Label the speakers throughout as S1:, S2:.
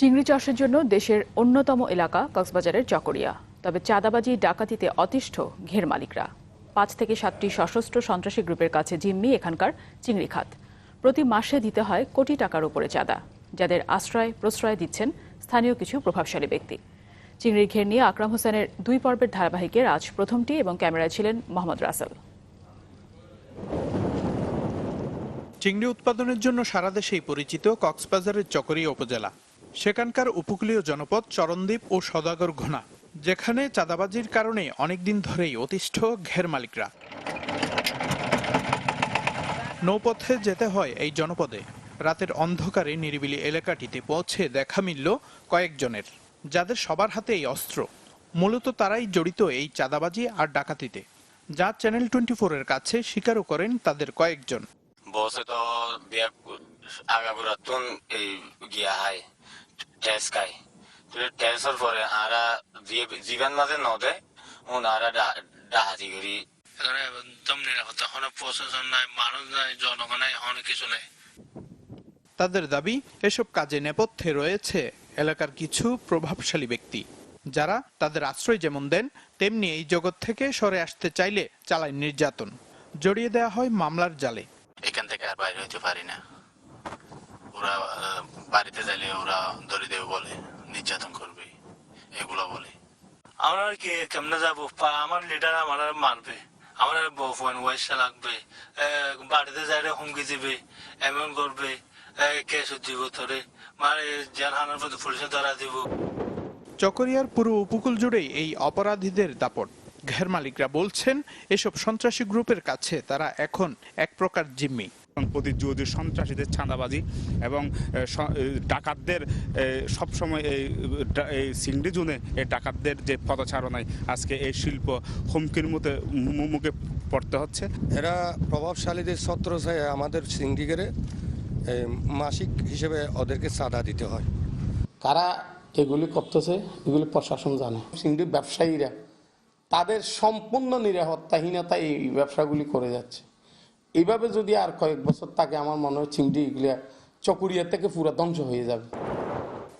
S1: চিংড়ি চাষের জন্য দেশের অন্যতম এলাকা কক্সবাজারের চকরিয়া। তবে চাঁদাবাজি, ডাকাতিতে অতিষ্ঠ ঘের মালিকরা। পাঁচ থেকে সাতটি সশস্ত্র সন্ত্রাসী গ্রুপের কাছে জিম্মি এখানকার চিংড়ি খাত। প্রতি মাসে দিতে হয় কোটি টাকার উপরে চাঁদা, যাদের আশ্রয় প্রশ্রয় দিচ্ছেন স্থানীয় কিছু প্রভাবশালী ব্যক্তি। চিংড়ির ঘের নিয়ে আকরাম হোসেনের দুই পর্বের ধারাবাহিকের আজ প্রথমটি এবং ক্যামেরায় ছিলেন মোহাম্মদ রাসেল।
S2: চিংড়ি উৎপাদনের জন্য সারা দেশেই পরিচিত কক্সবাজারের চকরিয়া উপজেলা। সেখানকার উপকূলীয় জনপদ চরণদ্বীপ ও সদাগর ঘোনা, যেখানে চাঁদাবাজির কারণে অনেকদিন ধরেই অতিষ্ঠ ঘের মালিকরা। নৌপথে যেতে হয় এই জনপদে। রাতের অন্ধকারে নিরিবিলি এলাকাটিতে পৌঁছে দেখা মিলল কয়েকজনের, যাদের সবার হাতেই অস্ত্র। মূলত তারাই জড়িত এই চাঁদাবাজি আর ডাকাতিতে, যা চ্যানেল টোয়েন্টি এর কাছে স্বীকারও করেন তাদের কয়েকজন।
S3: বসে তো বিয়া আগাগুড়াতুন এই গিয়া হাই টেস খাই টেসের পরে আরা জীবন মাঝে নদে উন আরা ডাহাতি করি
S4: এখানে একদম নিরাপত্তা কোনো প্রশাসন নাই মানুষ নাই জনগণ নাই অনেক কিছু নেই
S2: তাদের দাবি এসব কাজে নেপথ্যে রয়েছে এলাকার কিছু প্রভাবশালী ব্যক্তি। যারা তাদের আশ্রয় যেমন দেন তেমনি এই জগৎ থেকে সরে আসতে চাইলে চালায় নির্যাতন। জড়িয়ে দেওয়া হয় মামলার জালে।
S4: এখান থেকে আর বাইরে হইতে পারি না। ওরা বাড়িতে যাইলে ওরা ধরে দেবে বলে, নির্যাতন করবে, এগুলো বলে। আমরা আর কি, কেমনে যাব? আমার লিডার আমার মারবে। আমার আর বউফান ওয়াইসা লাগবে। বাড়িতে যাইলে হুমকি দিবে, এমন করবে। কেস দিব তোরে। মানে জেল হানার প্রতি পুলিশে ধরা
S2: চকরিয়ার পুরো উপকূল জুড়েই এই অপরাধীদের দাপট। ঘের মালিকরা বলছেন, এসব সন্ত্রাসী গ্রুপের কাছে তারা এখন এক প্রকার জিম্মি।
S5: প্রতিযোগী সন্ত্রাসীদের চাঁদাবাজি এবং ডাকাতদের সবসময় এই এই সিংড়ি জোনে এই ডাকাতদের যে পদচারণায় আজকে এই শিল্প হুমকির মধ্যে মু- মুখে পড়তে হচ্ছে।
S6: এরা প্রভাবশালীদের ছত্র ছায়া আমাদের সিন্ডিকেটে মাসিক হিসেবে ওদেরকে চাঁদা দিতে হয়।
S7: তারা এগুলি করতেছে এগুলি প্রশাসন জানে। সিন্ডি ব্যবসায়ীরা তাদের সম্পূর্ণ নিরাপত্তাহীনতা এই ব্যবসাগুলি করে যাচ্ছে। এইভাবে যদি আর কয়েক বছর থাকে আমার মনে হয় চিংড়ি এগুলি চকুরিয়া থেকে পুরো ধ্বংস হয়ে যাবে।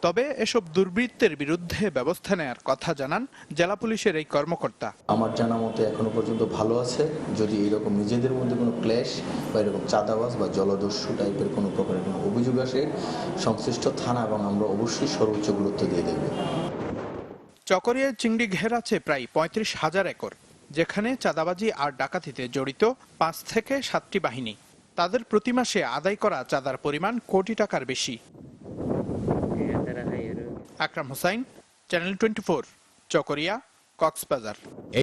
S2: তবে এসব দুর্বৃত্তের বিরুদ্ধে ব্যবস্থা নেয়ার কথা জানান জেলা পুলিশের এই কর্মকর্তা।
S8: আমার জানা মতে এখনও পর্যন্ত ভালো আছে। যদি এরকম নিজেদের মধ্যে কোনো ক্লেশ বা এরকম চাঁদাবাজ বা জলদস্যু টাইপের কোনো প্রকারের কোনো অভিযোগ আসে সংশ্লিষ্ট থানা এবং আমরা অবশ্যই সর্বোচ্চ গুরুত্ব দিয়ে দেখব।
S2: চকরিয়ার চিংড়ি ঘের আছে প্রায় পঁয়ত্রিশ হাজার একর। যেখানে চাঁদাবাজি আর ডাকাতিতে জড়িত পাঁচ থেকে সাতটি বাহিনী। তাদের প্রতি মাসে আদায় করা চাঁদার পরিমাণ কোটি টাকার বেশি। Akram Hossain, channel twenty four, Chakaria, Cox's Bazar.